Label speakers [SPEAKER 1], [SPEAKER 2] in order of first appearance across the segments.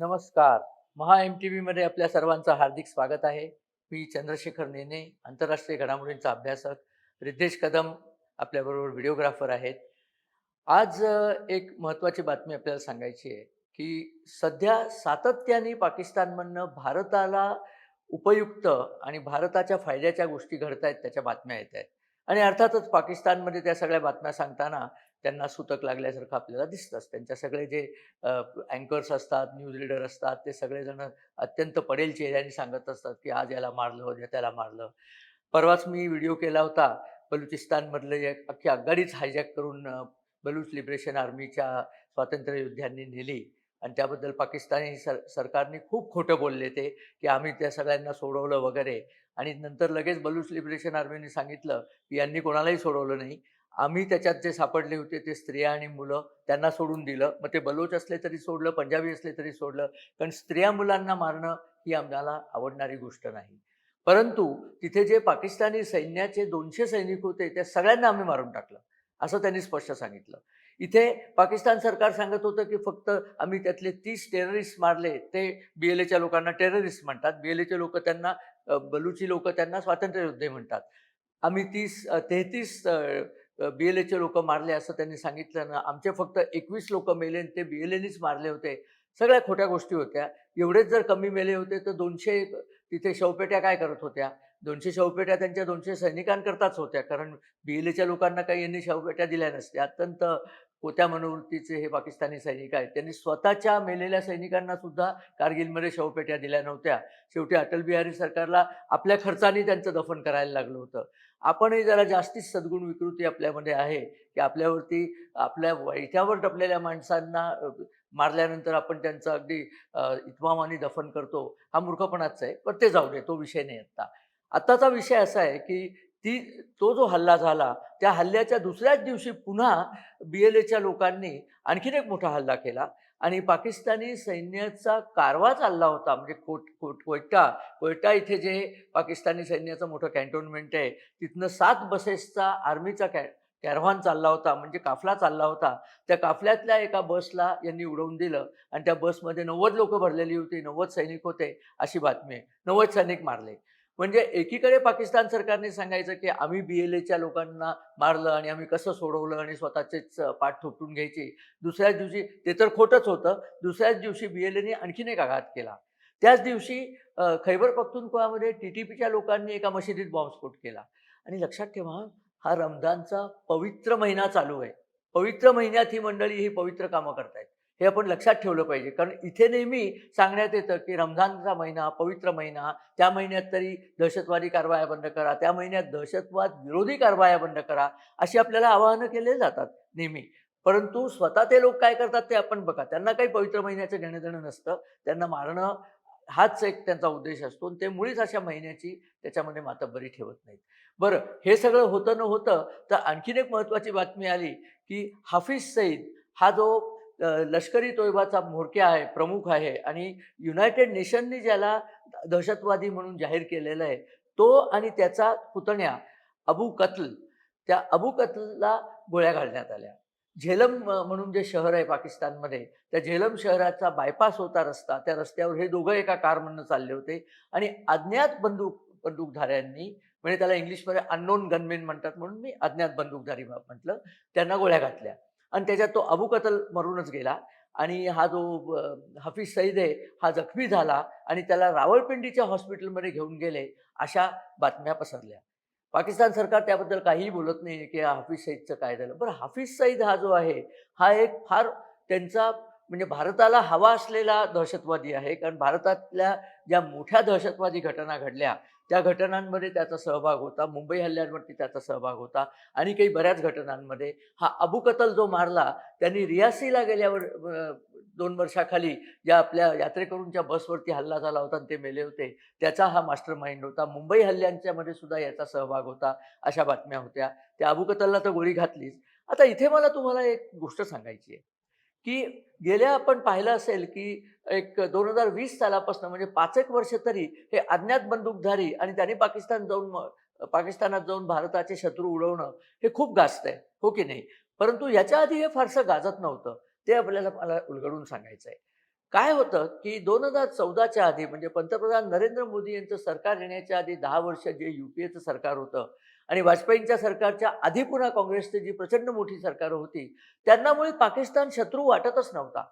[SPEAKER 1] नमस्कार. महा M T व्हीमध्ये आपल्या सर्वांचं हार्दिक स्वागत आहे. मी चंद्रशेखर नेने आंतरराष्ट्रीय घडामोडींचा अभ्यासक. रिद्धेश कदम आपल्याबरोबर व्हिडिओग्राफर आहेत. आज एक महत्त्वाची बातमी आपल्याला सांगायची आहे की सध्या सातत्याने पाकिस्तानमधनं भारताला उपयुक्त आणि भारताच्या फायद्याच्या गोष्टी घडत आहेत त्याच्या बातम्या येत आहेत. आणि अर्थातच पाकिस्तानमध्ये त्या सगळ्या बातम्या सांगताना त्यांना सुतक लागल्यासारखं आपल्याला दिसतंच त्यांच्या सगळे जे अँकर्स असतात न्यूज रिडर असतात ते सगळेजण अत्यंत पडेल चेहऱ्याने सांगत असतात की आज याला मारलं उद्या त्याला मारलं. परवाच मी व्हिडिओ केला होता बलुचिस्तानमधले एक अख्खी आघाडीच हायजॅक करून बलूच लिबरेशन आर्मीच्या स्वातंत्र्य योद्ध्यांनी नेली. आणि त्याबद्दल पाकिस्तानी सर सरकारने खूप खोटं बोलले ते की आम्ही त्या सगळ्यांना सोडवलं वगैरे. आणि नंतर लगेच बलूच लिबरेशन आर्मीने सांगितलं की यांनी कोणालाही सोडवलं नाही. आम्ही त्याच्यात जे सापडले होते ते स्त्रिया आणि मुलं त्यांना सोडून दिलं. मग ते बलोच असले तरी सोडलं पंजाबी असले तरी सोडलं. कारण स्त्रिया मुलांना मारणं ही आम्हाला आवडणारी गोष्ट नाही. परंतु तिथे जे पाकिस्तानी सैन्याचे दोनशे सैनिक होते त्या सगळ्यांना आम्ही मारून टाकलं असं त्यांनी स्पष्ट सांगितलं. इथे पाकिस्तान सरकार सांगत होतं की फक्त आम्ही त्यातले तीस टेररिस्ट मारले ते बी एल एच्या लोकांना टेररिस्ट म्हणतात. बी एल एचे लोक त्यांना बलुची लोक त्यांना स्वातंत्र्य योद्धे म्हणतात. आम्ही तीस तेहतीस बी एल एचे लोक मारले असं त्यांनी सांगितलं ना आमचे फक्त एकवीस लोक मेले आणि ते बी एल एनीच मारले होते. सगळ्या खोट्या गोष्टी होत्या. एवढेच जर कमी मेले होते तर दोनशे तिथे शवपेट्या काय करत होत्या? दोनशे शवपेट्या त्यांच्या दोनशे सैनिकांकरताच होत्या. कारण बी एल एच्या लोकांना काही यांनी शवपेट्या दिल्या नसत्या. अत्यंत कोत्या मनोवृत्तीचे हे पाकिस्तानी सैनिक आहेत. त्यांनी स्वतःच्या मेलेल्या सैनिकांना सुद्धा कारगिलमध्ये शवपेट्या दिल्या नव्हत्या. शेवटी अटल बिहारी सरकारला आपल्या खर्चाने त्यांचं दफन करायला लागलं होतं. आपणही जरा जास्तीच सद्गुण विकृती आपल्यामध्ये आहे की आपल्यावरती आपल्या वैत्यावर टपलेल्या माणसांना मारल्यानंतर आपण त्यांचं अगदी अ, इतमामाने दफन करतो हा मूर्खपणाच आहे. पण ते जाऊ दे तो विषय नाही आत्ता. आत्ताचा विषय असा आहे की ती तो जो हल्ला झाला त्या हल्ल्याच्या दुसऱ्याच दिवशी पुन्हा बी एल एच्या लोकांनी आणखीन एक मोठा हल्ला केला. आणि पाकिस्तानी सैन्याचा कारवा चालला होता म्हणजे कोट कोट कोयटा कोयटा इथे जे पाकिस्तानी सैन्याचं मोठं कॅन्टोन्मेंट आहे तिथनं सात बसेसचा आर्मीचा कॅ कॅरव्हान चालला होता म्हणजे काफला चालला होता. त्या काफल्यातल्या एका बसला यांनी उडवून दिलं आणि त्या बसमध्ये नव्वद लोक भरलेली होती नव्वद सैनिक होते अशी बातमी आहे. नव्वद सैनिक मारले. म्हणजे एकीकडे पाकिस्तान सरकारने सांगायचं की आम्ही बी एल एच्या लोकांना मारलं आणि आम्ही कसं सोडवलं आणि स्वतःचेच पाठ थोपटून घ्यायचे. दुसऱ्याच दिवशी ते तर खोटंच होतं. दुसऱ्याच दिवशी बी एल एने आणखीन एक आघात केला. त्याच दिवशी खैबर पख्तूनख्वामध्ये टी टी पीच्या लोकांनी एका मशिदीत बॉम्बस्फोट केला. आणि लक्षात ठेवा हा रमजानचा पवित्र महिना चालू आहे. पवित्र महिन्यात ही मंडळी ही पवित्र कामं करतायत. हे आपण लक्षात ठेवलं पाहिजे. कारण इथे नेहमी सांगण्यात येतं की रमजानचा महिना पवित्र महिना त्या महिन्यात तरी दहशतवादी कारवाया बंद करा त्या महिन्यात दहशतवाद विरोधी कारवाया बंद करा अशी आपल्याला आवाहनं केले जातात नेहमी. परंतु स्वतः ते लोक काय करतात ते आपण बघा. त्यांना काही पवित्र महिन्याचं घेणं देणं नसतं. त्यांना मारणं हाच एक त्यांचा उद्देश असतो आणि ते मुळीच अशा महिन्याची त्याच्यामध्ये मातब्बरी ठेवत नाहीत. बरं हे सगळं होतं न होतं तर आणखीन एक महत्त्वाची बातमी आली की हाफिज सईद हा जो लष्करी तोयबाचा म्होरक्या आहे प्रमुख आहे आणि युनायटेड नेशननी ज्याला दहशतवादी म्हणून जाहीर केलेलं आहे तो आणि त्याचा पुतण्या अबू कत्ल त्या अबू कत्लला गोळ्या घालण्यात आल्या. झेलम म्हणून जे शहर आहे पाकिस्तानमध्ये त्या झेलम शहराचा बायपास होता रस्ता त्या रस्त्यावर हे दोघं एका कारमधनं चालले होते आणि अज्ञात बंदूक बंदूकधाऱ्यांनी म्हणजे त्याला इंग्लिशमध्ये अननोन गनमेन म्हणतात म्हणून मी अज्ञात बंदूकधारी म्हटलं त्यांना गोळ्या घातल्या. आणि त्याच्यात तो अबू कतल मरूनच गेला. आणि हा जो हफीज सईद आहे हा जखमी झाला आणि त्याला रावळपिंडीच्या हॉस्पिटलमध्ये घेऊन गेले अशा बातम्या पसरल्या. पाकिस्तान सरकार त्याबद्दल काहीही बोलत नाही की हाफिज सईदचं काय झालं. बरं हाफिज सईद हा जो आहे हा एक फार त्यांचा म्हणजे भारताला हवा असलेला दहशतवादी आहे. कारण भारतातल्या ज्या मोठ्या दहशतवादी घटना घडल्या त्या घटनांमध्ये त्याचा सहभाग होता. मुंबई हल्ल्यांवरती त्याचा सहभाग होता. आणि काही बऱ्याच घटनांमध्ये हा अबू कतल जो मारला त्यांनी रियासीला गेल्यावर दोन वर्षाखाली ज्या आपल्या यात्रेकरूंच्या बसवरती हल्ला झाला होता आणि ते मेले होते त्याचा हा मास्टर माइंड होता. मुंबई हल्ल्यांच्यामध्ये सुद्धा याचा सहभाग होता अशा बातम्या होत्या. त्या अबू कतलला तर गोळी घातलीच. आता इथे मला तुम्हाला एक गोष्ट सांगायची आहे. की गेल्या आपण पाहिलं असेल की एक दोन हजार वीस सालापासून म्हणजे पाच एक वर्ष तरी हे अज्ञात बंदूकधारी आणि त्यांनी पाकिस्तान जाऊन पाकिस्तानात जाऊन भारताचे शत्रू उडवणं हे खूप गाजत आहे हो की नाही? परंतु याच्या आधी हे फारसं गाजत नव्हतं ते आपल्याला मला उलगडून सांगायचं आहे काय होतं की दोन हजार चौदाच्या आधी म्हणजे पंतप्रधान नरेंद्र मोदी यांचं सरकार येण्याच्या आधी दहा वर्ष जे यू पी एचं सरकार होतं आणि वाजपेयींच्या सरकारच्या आधी पुन्हा काँग्रेसची जी प्रचंड मोठी सरकार होती त्यांना मुळे पाकिस्तान शत्रू वाटतच नव्हता.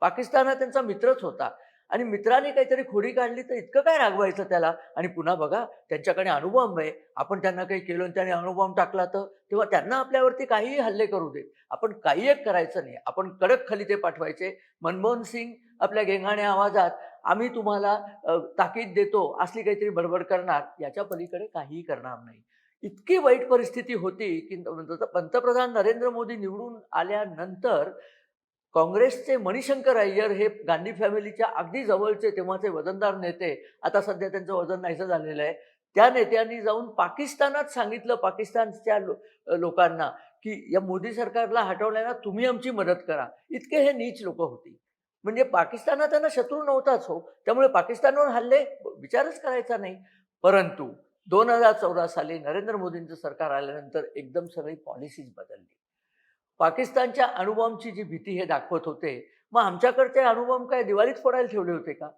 [SPEAKER 1] पाकिस्तान हा त्यांचा मित्रच होता. आणि मित्राने काहीतरी खोडी काढली तर इतकं काय रागवायचं त्याला? आणि पुन्हा बघा त्यांच्याकडे अणुबॉम्ब आहे. आपण त्यांना काही केलं आणि त्याने अणुबॉम्ब टाकला तर? तेव्हा त्यांना आपल्यावरती काहीही हल्ले करू देत. आपण काही एक करायचं नाही. आपण कडक खलिते पाठवायचे. मनमोहन सिंग आपल्या गेंगाण्या आवाजात आम्ही तुम्हाला ताकीद देतो असली काहीतरी बडबड करणार याच्या पलीकडे काहीही करणार नाही. इतकी वाईट परिस्थिती होती की पंतप्रधान नरेंद्र मोदी निवडून आल्यानंतर काँग्रेसचे मणिशंकर अय्यर हे गांधी फॅमिलीच्या अगदी जवळचे तेव्हाचे वजनदार नेते आता सध्या त्यांचं वजन नाहीसं झालेलं आहे. त्या नेत्यांनी जाऊन पाकिस्तानात सांगितलं पाकिस्तानच्या लो लोकांना की या मोदी सरकारला हटवण्याला तुम्ही आमची मदत करा. इतके हे नीच लोक होती. म्हणजे पाकिस्तान हा त्यांना शत्रू नव्हताच हो. त्यामुळे पाकिस्तानवर हल्ले विचारच करायचा नाही. परंतु दोन हजार चौदा साली नरेंद्र मोदींचं सरकार आल्यानंतर एकदम सगळी पॉलिसीज बदलली. पाकिस्तानच्या अणुबॉम्बची जी भीती हे दाखवत होते मग आमच्याकडचे अणुबॉम्ब काय दिवाळीत फोडायला ठेवले होते का?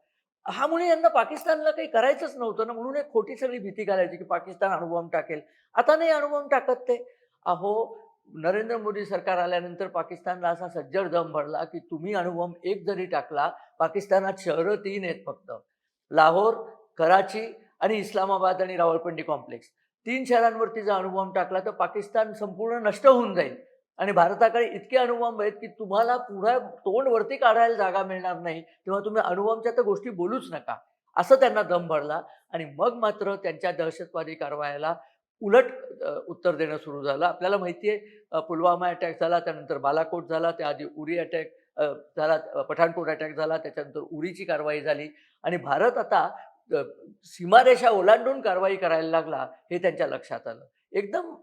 [SPEAKER 1] हा मुळे यांना पाकिस्तानला काही करायचंच नव्हतं ना म्हणून एक खोटी सगळी भीती घालायची की पाकिस्तान अणुबॉम्ब टाकेल. आता नाही अणुबॉम्ब टाकत ते. अहो नरेंद्र मोदी सरकार आल्यानंतर पाकिस्तानला असा सज्जड दम भरला की तुम्ही अणुबॉम्ब एक जरी टाकला पाकिस्तानात शहरं तीन आहेत फक्त. लाहोर कराची आणि इस्लामाबाद आणि रावळपिंडी कॉम्प्लेक्स. तीन शहरांवरती जर अणुबॉम्ब टाकला तर पाकिस्तान संपूर्ण नष्ट होऊन जाईल. आणि भारताकडे इतके अणुबॉम्ब आहेत की तुम्हाला पुढे तोंड वरती काढायला जागा मिळणार नाही. तेव्हा तुम्ही अणुबॉम्बच्या तर गोष्टी बोलूच नका. असं त्यांना दम भरला आणि मग मात्र त्यांच्या दहशतवादी कारवायाला उलट उत्तर देणं सुरू झालं. आपल्याला माहिती आहे पुलवामा अटॅक झाला त्यानंतर बालाकोट झाला त्याआधी उरी अटॅक झाला पठाणकोट अटॅक झाला त्याच्यानंतर उरीची कारवाई झाली. आणि भारत आता सीमारेषा ओलांडून कारवाई करायला लागला हे त्यांच्या लक्षात आलं. एकदम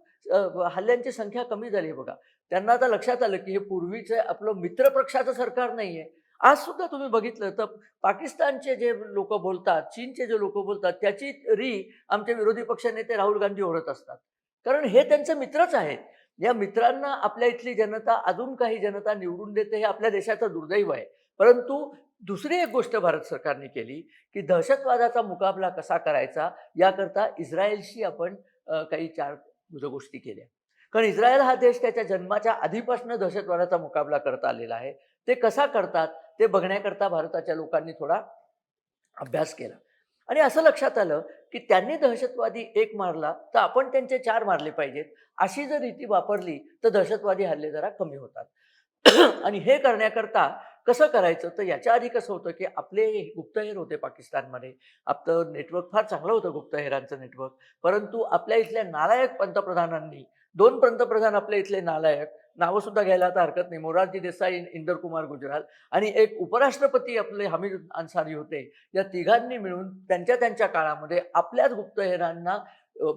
[SPEAKER 1] हल्ल्यांची संख्या कमी झाली आहे बघा. त्यांना आता लक्षात आलं की हे पूर्वीचं आपलं मित्रपक्षाचं सरकार नाही आहे आज सुद्धा तुम्ही बघितलं तर पाकिस्तानचे जे लोक बोलतात चीनचे जे लोक बोलतात त्याची री आमच्या विरोधी पक्षनेते राहुल गांधी ओढत असतात. कारण हे त्यांचे मित्रच आहेत. या मित्रांना आपल्या इथली जनता अजून काही जनता निवडून देते हे आपल्या देशाचं दुर्दैव आहे. परंतु दुसरी एक गोष्ट भारत सरकारने केली की दहशतवादाचा मुकाबला कसा करायचा याकरता इस्रायलशी आपण काही चार गोष्टी केल्या. कारण इस्रायल हा देश त्याच्या जन्माच्या आधीपासून दहशतवादाचा मुकाबला करता आलेला आहे. ते कसा करतात ते बघण्याकरता भारताच्या लोकांनी थोडा अभ्यास केला. आणि असं लक्षात आलं की त्यांनी दहशतवादी एक मारला तर आपण त्यांचे चार मारले पाहिजेत. अशी जर रीती वापरली तर दहशतवादी हल्ले जरा कमी होतात. आणि हे करण्याकरता कसं करायचं? तर याच्या आधी कसं होतं की आपले गुप्तहेर होते पाकिस्तानमध्ये. आपलं नेटवर्क फार चांगलं होतं गुप्तहेरांचं नेटवर्क परंतु आपल्या इथल्या नालायक पंतप्रधानांनी दोन पंतप्रधान आपल्या इथले नालायक नावं सुद्धा घ्यायला आता हरकत नाही. मोरारजी देसाई इंदर कुमार गुजराल आणि एक उपराष्ट्रपती आपले हमीद अन्सारी होते. या तिघांनी मिळून त्यांच्या त्यांच्या काळामध्ये आपल्याच गुप्तहेरांना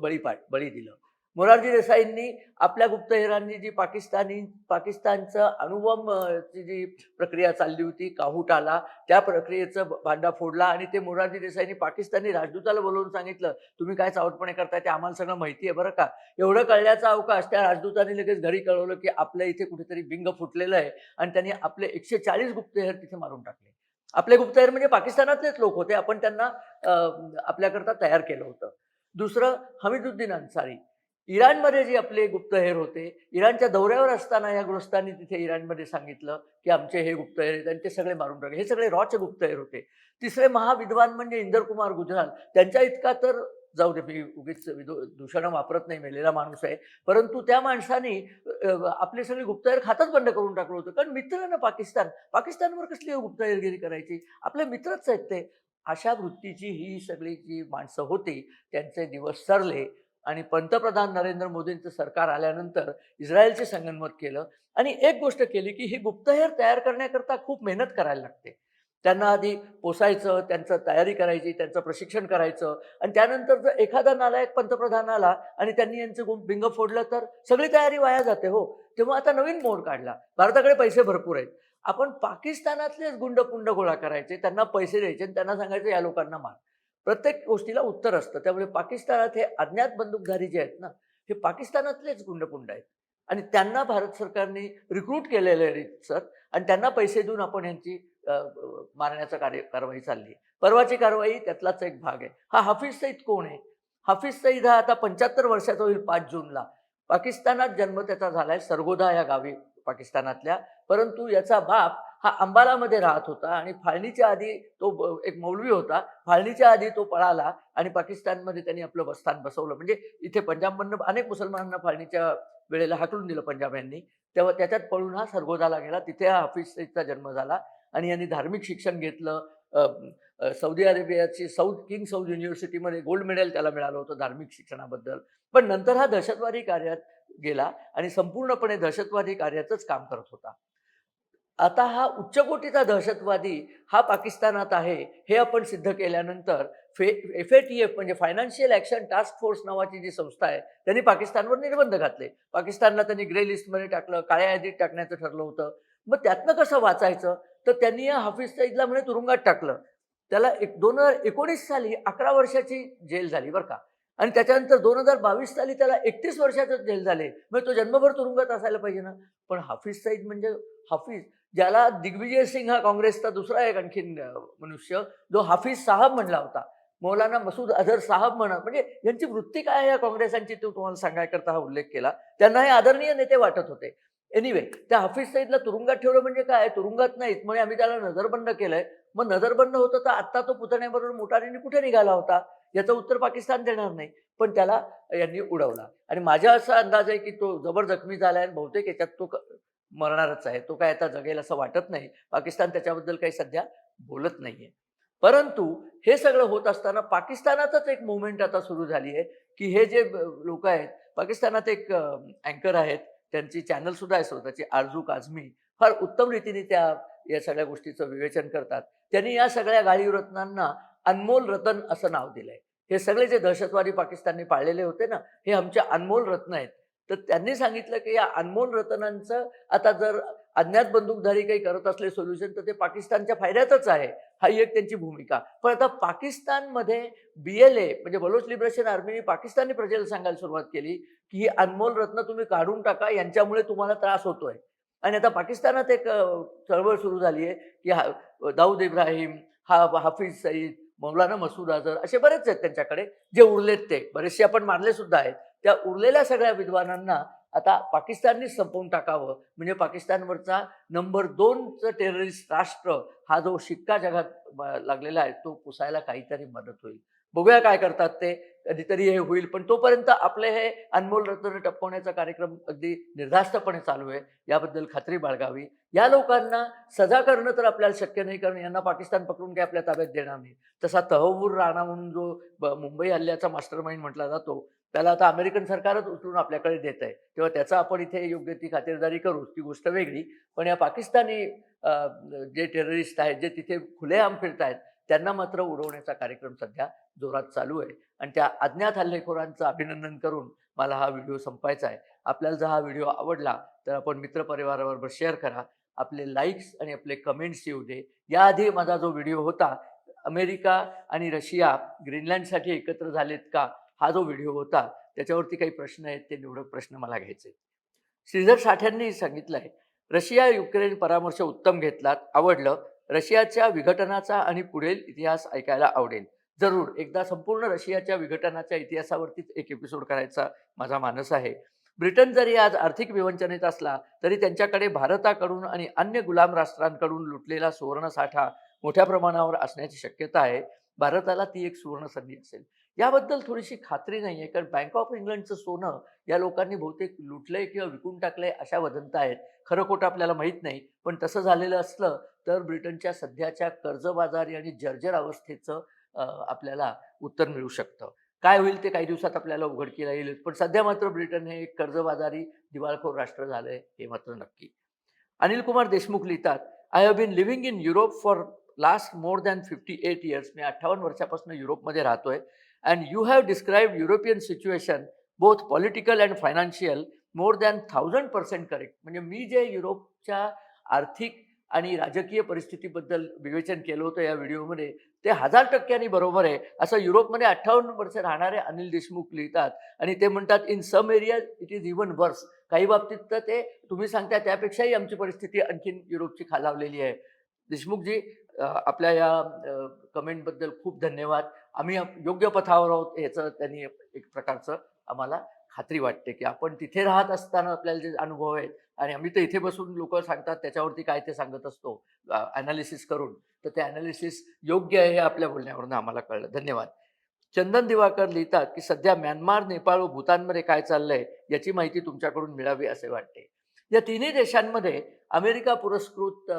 [SPEAKER 1] बळी पाड बळी दिलं. मोरारजी देसाईंनी आपल्या गुप्तहेरांनी जी पाकिस्तानी पाकिस्तानचं अणुबॉम्ब ची जी प्रक्रिया चालली होती काहूट आला त्या प्रक्रियेचं भांडा फोडला आणि ते मोरारजी देसाईंनी पाकिस्तानी राजदूताला बोलवून सांगितलं तुम्ही काय चावटपणे करताय ते आम्हाला सगळं माहिती आहे बरं का? एवढं कळण्याचा अवकाश त्या राजदूतांनी लगेच घरी कळवलं की आपल्या इथे कुठेतरी बिंग फुटलेलं आहे आणि त्यांनी आपले एकशे चाळीस गुप्तहेर तिथे मारून टाकले. आपले गुप्तहेर म्हणजे पाकिस्तानातलेच लोक होते आपण त्यांना आपल्याकरता तयार केलं होतं. दुसरं हमीदुद्दीन अन्सारी. इराणमध्ये जे आपले गुप्तहेर होते इराणच्या दौऱ्यावर असताना या ग्रस्तांनी तिथे इराणमध्ये सांगितलं की आमचे हे गुप्तहेर आहेत आणि ते सगळे मारून टाकले. हे सगळे रॉचे गुप्तहेर होते. तिसरे महाविद्वान म्हणजे इंदरकुमार गुजराल. त्यांच्या इतका तर जाऊ दे मी उगीच दूषणं वापरत नाही मेलेला माणूस आहे. परंतु त्या माणसाने आपले सगळे गुप्तहेर खातच बंद करून टाकलं होतं. कारण मित्र ना पाकिस्तान पाकिस्तानवर कसली गुप्तहेरगिरी करायची? आपले मित्रच आहेत ते. अशा वृत्तीची ही सगळी जी माणसं होती त्यांचे दिवस सरले. आणि पंतप्रधान नरेंद्र मोदींचं सरकार आल्यानंतर इस्रायलचे संगनमत केलं. आणि एक गोष्ट केली की ही गुप्तहेर तयार करण्याकरता खूप मेहनत करायला लागते. त्यांना आधी पोसायचं त्यांचं तयारी करायची त्यांचं प्रशिक्षण करायचं. आणि त्यानंतर जर एखादा नालायक पंतप्रधान आला आणि त्यांनी यांचं गुं बिंग फोडलं तर सगळी तयारी वाया जाते हो. तेव्हा आता नवीन मोड काढला. भारताकडे पैसे भरपूर आहेत. आपण पाकिस्तानातलेच गुंडपुंड गोळा करायचे त्यांना पैसे द्यायचे आणि त्यांना सांगायचं या लोकांना मार. प्रत्येक गोष्टीला उत्तर असतं. त्यामुळे पाकिस्तानात हे अज्ञात बंदूकधारी जे आहेत ना हे पाकिस्तानातलेच गुंडपुंड आहेत. आणि त्यांना भारत सरकारने रिक्रूट केलेलं आहे सर आणि त्यांना पैसे देऊन आपण यांची मारण्याचा कार्य कारवाई चालली परवाची कारवाई त्यातलाच एक भाग आहे. हा हाफिज सईद कोण आहे? हाफिज सईद हा आता पंच्याहत्तर वर्षाचा होईल पाच जूनला. पाकिस्तानात जन्म त्याचा झालाय सरगोदा या गावी पाकिस्तानातल्या. परंतु याचा बाप हा अंबालामध्ये राहत होता आणि फाळणीच्या आधी तो एक मौलवी होता. फाळणीच्या आधी तो पळाला आणि पाकिस्तानमध्ये त्यांनी आपलं स्थान बसवलं. म्हणजे इथे पंजाबमधनं अनेक मुसलमानांना फाळणीच्या वेळेला हाकलून दिलं पंजाब यांनी. तेव्हा त्याच्यात पळून हा सरगोदाला गेला. तिथे हा हाफिज जन्म झाला आणि यांनी धार्मिक शिक्षण घेतलं. सौदी अरेबियाची साऊथ किंग साऊथ युनिव्हर्सिटीमध्ये गोल्ड मेडल त्याला मिळालं होतं धार्मिक शिक्षणाबद्दल. पण नंतर हा दहशतवादी कार्यात गेला आणि संपूर्णपणे दहशतवादी कार्याचंच काम करत होता. आता हा उच्चकोटीचा दहशतवादी हा पाकिस्तानात आहे हे आपण सिद्ध केल्यानंतर फे एफ ए टी एफ म्हणजे फायनान्शियल ॲक्शन टास्क फोर्स नावाची जी संस्था आहे त्यांनी पाकिस्तानवर निर्बंध घातले. पाकिस्तानला त्यांनी ग्रे लिस्टमध्ये टाकलं काळ्या यादीत टाकण्याचं ठरलं होतं. मग त्यातनं कसं वाचायचं? तर त्यांनी या हाफिज सईदला म्हणे तुरुंगात टाकलं. त्याला एक दोन हजार एकोणीस साली अकरा वर्षाची जेल झाली बरं का. आणि त्याच्यानंतर दोन हजार बावीस साली त्याला एकतीस वर्षाचं जेल झाले. मग तो जन्मभर तुरुंगात असायला पाहिजे ना. पण हाफिज सईद म्हणजे हाफिज ज्याला दिग्विजय सिंग हा काँग्रेसचा दुसरा एक आणखीन मनुष्य जो हाफिज साहब म्हणला होता. मौलाना मसूद अझर साहब म्हणा म्हणजे यांची वृत्ती काय आहे या काँग्रेसांची तो तुम्हाला सांगायकरता हा उल्लेख केला. त्यांना हे आदरणीय नेते वाटत होते. एनिवे त्या हाफिज सईदला तुरुंगात ठेवलं म्हणजे काय? तुरुंगात नाहीत म्हणजे आम्ही त्याला नजरबंद केलंय. मग नजरबंद होतं तर आत्ता तो पुतण्याबरोबर मोटारीने कुठे निघाला होता? याचं उत्तर पाकिस्तान देणार नाही. पण त्याला यांनी उडवला. आणि माझा असा अंदाज आहे की तो जबर जखमी झाला आहे बहुतेक याच्यात तो मरणारच आहे. तो काय आता जगेल असं वाटत नाही. पाकिस्तान त्याच्याबद्दल काही सध्या बोलत नाहीये. परंतु हे सगळं होत असताना पाकिस्तानातच एक मुवमेंट आता सुरू झाली आहे की हे जे लोक आहेत पाकिस्तानात एक अँकर आहेत. त्यांची चॅनल सुद्धा आहे स्वतःची आरजू काझमी. फार उत्तम रीतीने त्या या सगळ्या गोष्टीचं विवेचन करतात. त्यांनी या सगळ्या गाळीव रत्नांना अनमोल रतन असं नाव दिलंय. हे सगळे जे दहशतवादी पाकिस्तानने पाळलेले होते ना हे आमचे अनमोल रत्न आहेत. तर त्यांनी सांगितलं की या अनमोल रत्नांचं आता जर अज्ञात बंदूकधारी काही करत असले सोल्युशन तर ते पाकिस्तानच्या फायद्यातच आहे. हा एक त्यांची भूमिका. पण आता पाकिस्तानमध्ये बी एल ए म्हणजे बलोच लिबरेशन आर्मीने पाकिस्तानी प्रजेला सांगायला सुरुवात केली की ही अनमोल रत्न तुम्ही काढून टाका यांच्यामुळे तुम्हाला त्रास होतोय. आणि आता पाकिस्तानात एक चळवळ सुरू झाली आहे की हा दाऊद इब्राहिम हा हाफिज सईद मौलाना मसूद अझहर असे बरेच आहेत त्यांच्याकडे जे उरलेत ते. बरेचसे आपण मारले सुद्धा आहेत. त्या उरलेल्या सगळ्या विद्वानांना आता पाकिस्ताननीच संपवून टाकावं. म्हणजे पाकिस्तानवरचा नंबर दोनचं टेररिस्ट राष्ट्र हा जो शिक्का जगात लागलेला आहे तो पुसायला काहीतरी मदत होईल. बघूया काय करतात ते. कधीतरी हे होईल. पण तोपर्यंत आपले हे अनमोल रत्न टपवण्याचा कार्यक्रम अगदी निर्धास्तपणे चालू आहे. याबद्दल खात्री बाळगावी. या लोकांना सजा करणं तर आपल्याला शक्य नाही कारण यांना पाकिस्तान पकडून काही आपल्या ताब्यात देणार नाही. तसा तहवूर राणा म्हणून जो ब- मुंबई हल्ल्याचा मास्टर माइंड म्हटला जातो त्याला आता अमेरिकन सरकारच उचलून आपल्याकडे देत आहे. तेव्हा त्याचा आपण इथे योग्य ती खातिरदारी करू ती गोष्ट वेगळी. पण या पाकिस्तानी जे टेररिस्ट आहेत जे तिथे खुलेआम फिरत आहेत त्यांना मात्र उडवण्याचा कार्यक्रम सध्या जोरात चालू आहे. आणि त्या अज्ञात हल्लेखोरांचं अभिनंदन करून मला हा व्हिडिओ संपायचा आहे. आपल्याला जर हा व्हिडिओ आवडला तर आपण मित्रपरिवाराबरोबर शेअर करा. आपले लाईक्स आणि आपले कमेंट्स येऊ दे. याआधी माझा जो व्हिडिओ होता अमेरिका आणि रशिया ग्रीनलँडसाठी एकत्र झालेत का हा जो व्हिडिओ होता त्याच्यावरती काही प्रश्न आहेत ते निवडक प्रश्न मला घ्यायचे. श्रीधर साठ्यांनी सांगितलं आहे रशिया युक्रेन परामर्श उत्तम घेतलात आवडलं रशियाच्या विघटनाचा आणि पुढील इतिहास ऐकायला आवडेल. जरूर. एकदा संपूर्ण रशियाच्या विघटनाच्या इतिहासावरतीच एक एपिसोड करायचा माझा मानस आहे. ब्रिटन जरी आज आर्थिक विवंचनेत असला तरी त्यांच्याकडे भारताकडून आणि अन्य गुलाम राष्ट्रांकडून लुटलेला सुवर्णसाठा मोठ्या प्रमाणावर असण्याची शक्यता आहे. भारताला ती एक सुवर्ण संधी असेल. याबद्दल थोडीशी खात्री नाही आहे कारण बँक ऑफ इंग्लंडचं सोनं या लोकांनी बहुतेक लुटलंय किंवा विकून टाकलंय अशा वदंत आहेत खरं खोटं आपल्याला माहीत नाही. पण तसं झालेलं असलं तर ब्रिटनच्या सध्याच्या कर्जबाजारी आणि जर्जर अवस्थेचं आपल्याला उत्तर मिळू शकतं. काय होईल ते काही दिवसात आपल्याला उघडकीला येईल. पण सध्या मात्र ब्रिटन हे एक कर्जबाजारी दिवाळखोर राष्ट्र झालंय हे मात्र नक्की. अनिल कुमार देशमुख लिहितात I have been living in Europe for last more than fifty eight years मी अठ्ठावन्न वर्षापासून युरोपमध्ये राहतोय. And you have described European situation both political and financial more than thousand percent correct म्हणजे मी जे युरोपच्या आर्थिक आणि राजकीय परिस्थितीबद्दल विवेचन केलं होतं या व्हिडिओमध्ये ते हजार टक्क्यांनी बरोबर आहे. असं युरोपमध्ये अठ्ठावन्न वर्ष राहणारे अनिल देशमुख लिहितात आणि ते म्हणतात in some area it is even worse काही बाबतीत तर ते तुम्ही सांगता त्यापेक्षाही आमची परिस्थिती आणखीन युरोपची खालावलेली आहे. देशमुखजी आपल्या या कमेंटबद्दल खूप धन्यवाद. आम्ही योग्य पथावर आहोत ह्याचं त्यांनी एक प्रकारचं आम्हाला खात्री वाटते की आपण तिथे राहत असताना आपल्याला जे अनुभव आहेत आणि आम्ही तर इथे बसून लोक सांगतात त्याच्यावरती काय ते सांगत असतो अनालिसिस करून. तर ते अनालिसिस योग्य आहे हे आपल्या बोलण्यावरून आम्हाला कळलं. धन्यवाद. चंदन दिवाकर लिहितात की सध्या म्यानमार नेपाळ व भूतानमध्ये काय चाललंय याची माहिती तुमच्याकडून मिळावी असे वाटते. या तिन्ही देशांमध्ये अमेरिका पुरस्कृत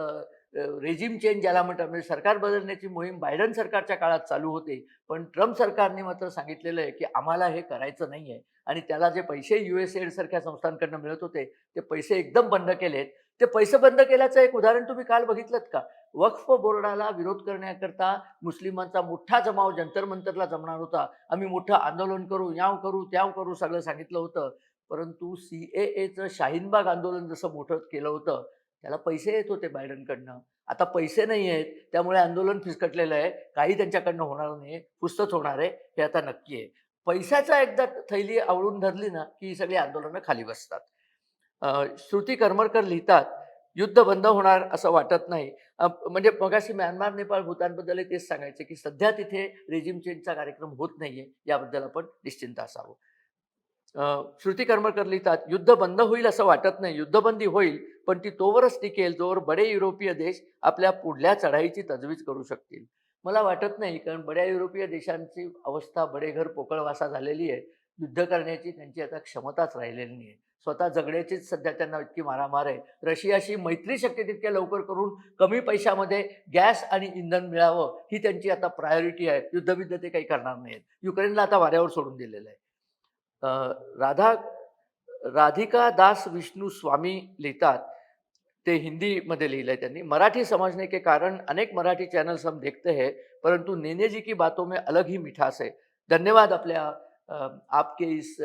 [SPEAKER 1] रेजिम चेंज ज्याला म्हणतात म्हणजे सरकार बदलण्याची मोहीम बायडन सरकारच्या काळात चालू होते. पण ट्रम्प सरकारने मात्र सांगितलेलं आहे की आम्हाला हे करायचं नाही आहे आणि त्याला जे पैसे यू एस एड सारख्या संस्थांकडनं मिळत होते ते पैसे एकदम बंद केलेत. ते पैसे बंद केल्याचं एक उदाहरण तुम्ही काल बघितलं का? वक्फ बोर्डाला विरोध करण्याकरता मुस्लिमांचा मोठा जमाव जंतर मंतरला जमणार होता. आम्ही मोठं आंदोलन करू याव करू त्याव करू सगळं सांगितलं होतं. परंतु सी ए एचं शाहीनबाग आंदोलन जसं मोठं केलं होतं त्याला पैसे येत होते बायडनकडनं. आता पैसे नाही आहेत त्यामुळे आंदोलन फिसकटलेलं आहे. काही त्यांच्याकडनं होणार नाही. पुस्तक होणार आहे हे आता नक्की आहे. पैशाचा एकदा थैली आवळून धरली ना की ही सगळी आंदोलनं खाली बसतात. श्रुती करमरकर लिहितात युद्ध बंद होणार असं वाटत नाही. म्हणजे मगाशी म्यानमार नेपाळ भूतानबद्दल तेच सांगायचे की सध्या तिथे रेजिम चेंजचा कार्यक्रम होत नाहीये याबद्दल आपण निश्चिंत असावं. श्रुती करमरकर लिहितात युद्ध बंद होईल असं वाटत नाही. युद्धबंदी होईल पण ती तोवरच टिकेल जोवर बडे युरोपीय देश आपल्या पुढल्या चढाईची तजवीज करू शकतील. मला वाटत नाही कारण बड्या युरोपीय देशांची अवस्था बडेघर पोकळवासा झालेली आहे. युद्ध करण्याची त्यांची आता क्षमताच राहिलेली नाही आहे स्वतः जगण्याचीच सध्या त्यांना इतकी मारामार आहे. रशियाशी मैत्री शक्य तितक्या लवकर करून कमी पैशामध्ये गॅस आणि इंधन मिळावं ही त्यांची आता प्रायोरिटी आहे. युद्धविद्य ते काही करणार नाहीत युक्रेनला आता वाऱ्यावर सोडून दिलेलं आहे. राधा राधिका दास विष्णू स्वामी लिहितात. ते हिंदीमध्ये लिहिलंय त्यांनी. मराठी समझने के कारण अनेक मराठी चैनल्स हम देखते हैं परंतु नेने जी की बातों में अलग ही मिठास है. धन्यवाद अपने आपके इस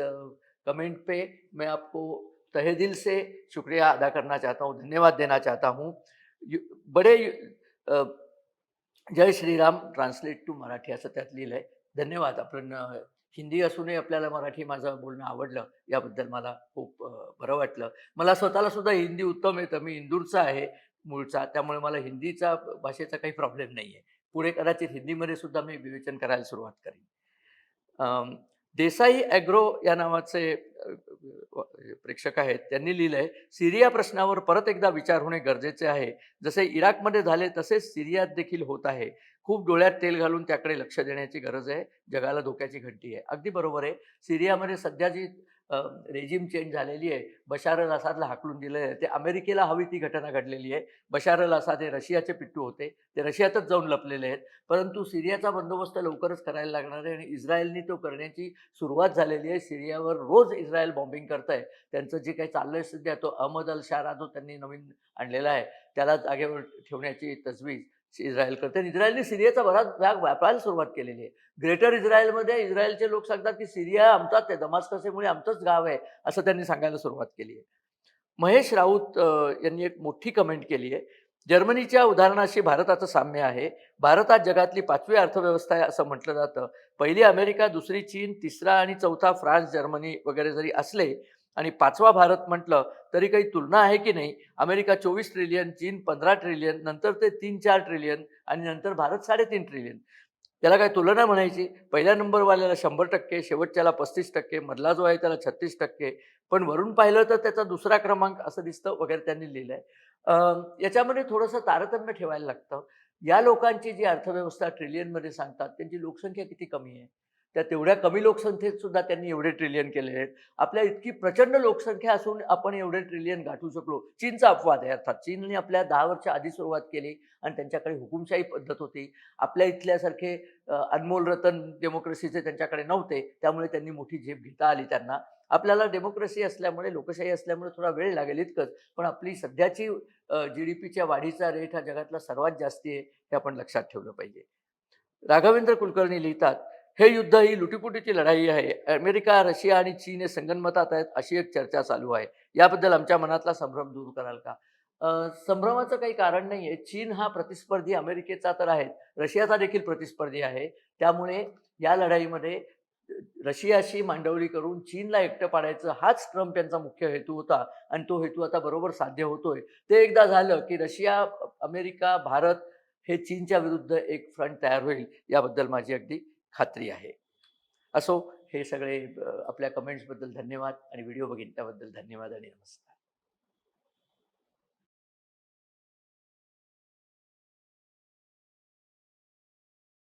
[SPEAKER 1] कमेंट पे. मैं आपको तहे दिल से शुक्रिया अदा करना चाहता हूँ धन्यवाद देना चाहता हूँ. यु- बड़े जय श्रीराम ट्रान्सलेट टू मराठी असं त्यात लिहिलं आहे धन्यवाद आपण हिंदी असूनही आपल्याला मराठी माझं बोलणं आवडलं याबद्दल मला खूप बरं वाटलं. मला स्वतःला सुद्धा हिंदी उत्तम येतं. मी इंदूरचा आहे मूळचा त्यामुळे मला हिंदीचा भाषेचा काही प्रॉब्लेम नाही आहे पुढे कदाचित हिंदीमध्ये सुद्धा मी विवेचन करायला सुरुवात करेन. देसाई ॲग्रो या नावाचे प्रेक्षक आहेत. त्यांनी लिहिलं आहे सिरिया प्रश्नावर परत एकदा विचार होणे गरजेचे आहे. जसे इराकमध्ये झाले तसेच सिरियात देखील होत आहे. खूप डोळ्यात तेल घालून त्याकडे लक्ष देण्याची गरज आहे. जगाला धोक्याची घंटी आहे. अगदी बरोबर आहे. सिरियामध्ये सध्या जी रेजिम चेंज झालेली आहे. बशार अल असादला हाकलून दिलं आहे ते अमेरिकेला हवी ती घटना घडलेली आहे. बशार अल असाद हे रशियाचे पिट्टू होते. ते रशियातच जाऊन लपलेले आहेत. परंतु सिरियाचा बंदोबस्त लवकरच करायला लागणार आहे आणि इस्रायलनी तो करण्याची सुरुवात झालेली आहे. सिरियावर रोज इस्रायल बॉम्बिंग करत आहे त्यांचं जे काही चाललंय सध्या तो अहमद अल शारा जो त्यांनी नवीन आणलेला आहे. त्याला जागेवर ठेवण्याची तजवीज. इस्रायल करते आणि इस्रायलने सिरियाचा बराच भाग व्यापारायला सुरुवात केलेली आहे. ग्रेटर इस्रायलमध्ये इस्रायलचे लोक सांगतात की सिरिया आमचाच आहे दमास्कसेमुळे आमचंच गाव आहे असं त्यांनी सांगायला सुरुवात केली आहे. महेश राऊत यांनी एक मोठी कमेंट केली आहे. जर्मनीच्या उदाहरणाशी भारताचं साम्य आहे. भारतात जगातली पाचवी अर्थव्यवस्था आहे असं म्हटलं जातं. पहिली अमेरिका दुसरी चीन तिसरा आणि चौथा फ्रान्स जर्मनी वगैरे जरी असले आणि पाचवा भारत म्हटलं तरी काही तुलना आहे की नाही? अमेरिका चोवीस ट्रिलियन चीन पंधरा ट्रिलियन नंतर ते तीन चार ट्रिलियन आणि नंतर भारत साडेतीन ट्रिलियन त्याला काय तुलना म्हणायची? पहिल्या नंबरवाल्याला शंभर टक्के शेवटच्याला पस्तीस टक्के मधला जो आहे त्याला छत्तीस टक्के. पण वरून पाहिलं तर त्याचा दुसरा क्रमांक असं दिसतं वगैरे त्यांनी लिहिलं आहे याच्यामध्ये थोडंसं तारतम्य ठेवायला लागतं. या लोकांची जी अर्थव्यवस्था ट्रिलियनमध्ये सांगतात त्यांची लोकसंख्या किती कमी आहे? त्या तेवढ्या कमी लोकसंख्येत सुद्धा त्यांनी एवढे ट्रिलियन केले आहेत. आपल्या इतकी प्रचंड लोकसंख्या असून आपण एवढे ट्रिलियन गाठू शकलो. चीनचा अपवाद आहे अर्थात. चीनने आपल्या दहा वर्ष आधी सुरुवात केली आणि त्यांच्याकडे हुकुमशाही पद्धत होती. आपल्या इथल्यासारखे अनमोल रतन डेमोक्रेसीचे त्यांच्याकडे नव्हते. त्यामुळे त्यांनी मोठी झेप घेता आली त्यांना. आपल्याला डेमोक्रेसी असल्यामुळे लोकशाही असल्यामुळे थोडा वेळ लागेल इतकंच. पण आपली सध्याची जी डी पीच्या वाढीचा रेट हा जगातला सर्वात जास्ती आहे हे आपण लक्षात ठेवलं पाहिजे. राघवेंद्र कुलकर्णी लिहितात हे युद्ध ही लुटीपुटीची लढाई आहे. अमेरिका रशिया आणि चीन हे संगणमतात आहेत अशी एक चर्चा चालू आहे. याबद्दल आमच्या मनातला संभ्रम दूर कराल का? संभ्रमाचं काही कारण नाही आहे चीन हा प्रतिस्पर्धी अमेरिकेचा तर आहे. रशियाचा देखील प्रतिस्पर्धी आहे. त्यामुळे या लढाईमध्ये रशियाशी मांडवली करून चीनला एकटं पाडायचं हाच ट्रम्प यांचा मुख्य हेतू होता. आणि तो हेतू आता बरोबर साध्य होतोय. ते एकदा झालं की रशिया अमेरिका भारत हे चीनच्या विरुद्ध एक फ्रंट तयार होईल. याबद्दल माझी अगदी खात्री आहे. असो हे सगळे आपल्या कमेंट्सबद्दल धन्यवाद आणि व्हिडिओ बघितल्याबद्दल धन्यवाद आणि नमस्कार.